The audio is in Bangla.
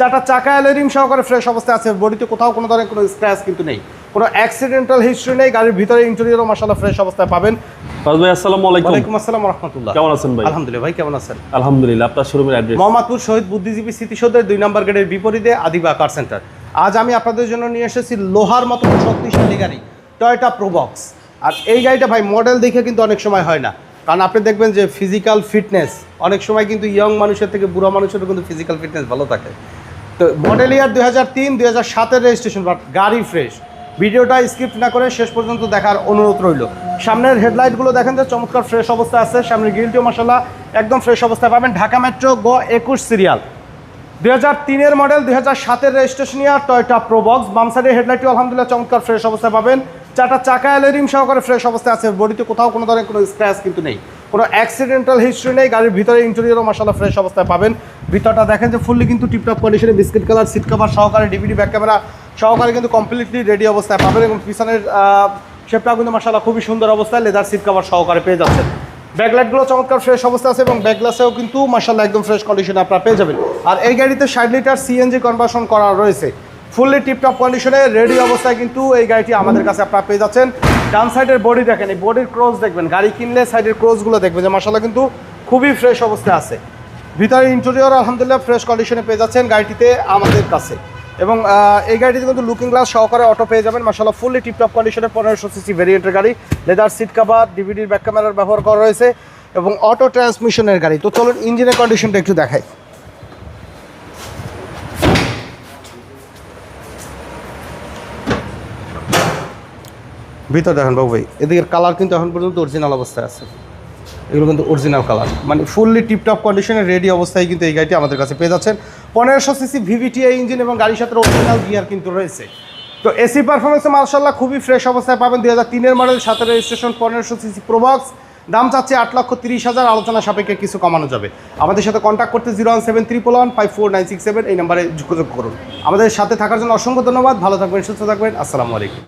চারটা চাকা এলরিম সহকারে ফ্রেশ অবস্থায় আছে। বডিতে কোথাও কোনো ধরনের কোনো স্ক্র্যাচ কিন্তু নেই। কোনো অ্যাক্সিডেন্টাল হিস্ট্রি নেই গাড়ির ভিতরে ইন্টেরিয়রও মাসাল্লাহ ফ্রেশ অবস্থায় পাবেন। ভাই আসসালামু আলাইকুম। ওয়ালাইকুম আসসালাম রহমতুল্লাহ কেমন আছেন ভাই? আলহামদুলিল্লাহ ভাই কেমন আছেন? আলহামদুলিল্লাহ আপনার শোরুমের অ্যাড্রেস মোহাম্মদপুর শহীদ বুদ্ধিজীবী স্মৃতিসৌধের দুই নম্বর গেটের বিপরীতে আদিবা কার সেন্টার আজ আমি আপনাদের জন্য নিয়ে এসেছি লোহার মতো শক্তিশালী গাড়ি টয়টা প্রোবক্স আর এই গাড়িটা ভাই মডেল দেখে কিন্তু অনেক সময় হয় না। কারণ আপনি দেখবেন যে ফিজিক্যাল ফিটনেস অনেক সময় কিন্তু ইয়ং মানুষের থেকে বুড়ো মানুষের কিন্তু ফিজিক্যাল ফিটনেস ভালো থাকে। তো মডেল ইয়ার দুই হাজার তিন, দুই হাজার সাতের রেজিস্ট্রেশন বাট গাড়ি ফ্রেশ ভিডিওটা স্কিপ না করে শেষ পর্যন্ত দেখার অনুরোধ রইল। সামনের হেডলাইটগুলো দেখেন যে চমৎকার ফ্রেশ অবস্থায় আছে সামনের গ্রিলটিও মশলা একদম ফ্রেশ অবস্থায় পাবেন। ঢাকা মেট্রো গ একুশ সিরিয়াল দুই হাজার তিনের মডেল দুই হাজার সাতের রেজিস্ট্রেশন ইয়ার টয়টা প্রোবক্স বামসাইডের হেডলাইটটিও হেডলাইটটি আলহামদুলিল্লাহ চমৎকার ফ্রেশ অবস্থায় পাবেন। চারটা চাকা এলরিম সহকারে ফ্রেশ অবস্থায় আছে। বডিতে কোথাও কোনো ধরনের কোনো স্ক্র্যাচ কিন্তু নেই। কোনো অ্যাক্সিডেন্টাল হিস্ট্রি নেই। গাড়ির ভিতরে ইন্টেরিয়রও মশলা ফ্রেশ অবস্থায় পাবেন। ভিতরটা দেখেন যে ফুললি কিন্তু টিপটপ কন্ডিশনে বিস্কিট কালার সিট কভার সহকারে ডিভিডি ব্যাক ক্যামেরা সহকারে কিন্তু কমপ্লিটলি রেডি অবস্থায় পাবেন এবং পিছনের শেপটা কিন্তু মশালা খুবই সুন্দর অবস্থায় লেদার সিট কভার সহকারে পেয়ে যাচ্ছেন। ব্যাকলাইটগুলো চমৎকার ফ্রেশ অবস্থা আছে এবং ব্যাকগ্লাসেও কিন্তু মাসাল্লাহ একদম ফ্রেশ কন্ডিশনে আপনারা পেয়ে যাবেন। আর এই গাড়িতে ষাট লিটার সিএনজি কনভার্সন করা রয়েছে। ফুললি টিপটপ কন্ডিশনে রেডি অবস্থায় কিন্তু এই গাড়িটি আমাদের কাছে আপনারা পেয়ে যাচ্ছেন। ডান সাইডের বডি দেখেন, এই বডির ক্রোজ দেখবেন, গাড়ি কিনলে সাইডের ক্রোজগুলো দেখবেন যে মাসাল্লাহ কিন্তু খুবই ফ্রেশ অবস্থায় আছে। ভিতরে ইন্টেরিয়র আলহামদুলিল্লাহ ফ্রেশ কন্ডিশনে পেয়ে যাচ্ছেন গাড়িটিতে আমাদের কাছে। এবং এই গাড়িটিতে কিন্তু লুকিং গ্লাস সহকারে অটো পেয়ে যাবেন। মাসাল্লাহ ফুললি টিপটপ কন্ডিশনে পনেরোশো সিসি ভেরিয়েন্টের গাড়ি। লেদার সিট কাভার ডিভিডির ব্যাক ক্যামেরার ব্যবহার করা রয়েছে। এবং অটো ট্রান্সমিশনের গাড়ি। তো চলুন ইঞ্জিনের কন্ডিশনটা একটু দেখাই। ভিতর দেখেন বাবু ভাই। এদিকের কালার কিন্তু এখন পর্যন্ত অরিজিনাল অবস্থায় আছে। এগুলো কিন্তু অরিজিনাল কালার মানে ফুললি টিপটপ কন্ডিশনে রেডি অবস্থায় কিন্তু এই গাড়িটি আমাদের কাছে পেয়ে যাচ্ছেন। পনেরোশো সিসি ভিভিটিআই ইঞ্জিন এবং গাড়ির সাথে অরিজিনাল গিয়ার কিন্তু রয়েছে। তো এসি পারফরমেন্সে মার্শাল্লাহ খুবই ফ্রেশ অবস্থায় পাবেন দুই হাজার তিনের মডেল সাথে রেজিস্ট্রেশন পনেরোশো সিসি প্রোবক্স দাম চাচ্ছে আট লক্ষ তিরিশ হাজার, আলোচনা সাপেক্ষে কিছু কমানো যাবে। আমাদের সাথে কন্ট্যাক্ট করতে zero one seven triple one five four nine six seven এই নাম্বারে যোগাযোগ করুন। আমাদের সাথে থাকার জন্য অসংখ্য ধন্যবাদ। ভালো থাকবেন, সুস্থ থাকবেন। আসসালামু আলাইকুম।